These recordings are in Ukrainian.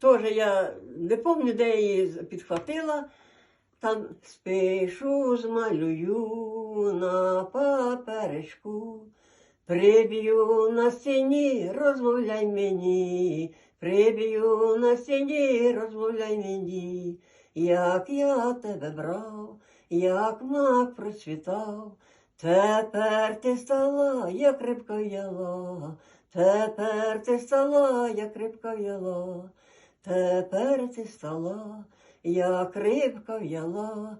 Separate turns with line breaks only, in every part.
теж я не пам'ятаю, де її підхватила. Там спишу, змалюю на паперечку, приб'ю на стіні, розмовляй мені, приб'ю на стіні, розмовляй мені, як я тебе брав, як мак процвітав, тепер ти стала, як рибка в'яла, тепер ти стала, як рибка в'яла, тепер ти стала, як рибка в'яла,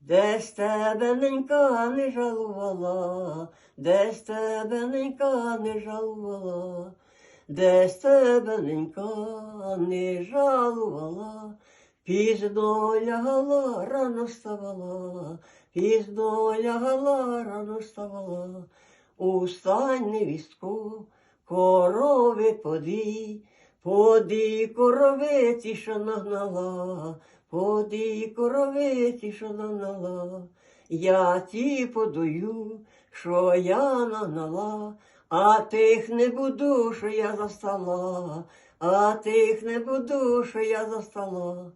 десь тебе ненька не жалувала, десь тебе ненька не жалувала, десь тебе ненька не жалувала, пізно лягала, рано вставала, пізно лягала, рано вставала, устань невістку, корови подій, Поди коровиці, що нагнала, поди коровиці, що нагнала, я ті подаю, що я нагнала, а тих не буду, що я застала, а тих не буду, що я застала.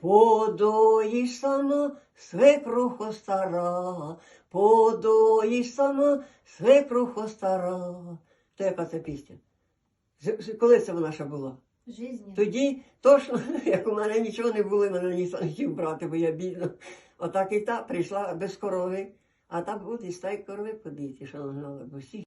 Подоїш сама, свекрухо стара, подоїш сама, свекрухо стара. То яка це пісня? Коли це вона ще була?
Жизнь.
Тоді точно, як у мене нічого не було, мене ніхто не хотів брати, бо я бідна. Отак і та прийшла без корови, а там буде і стай корови подити, що нагнала, бо всі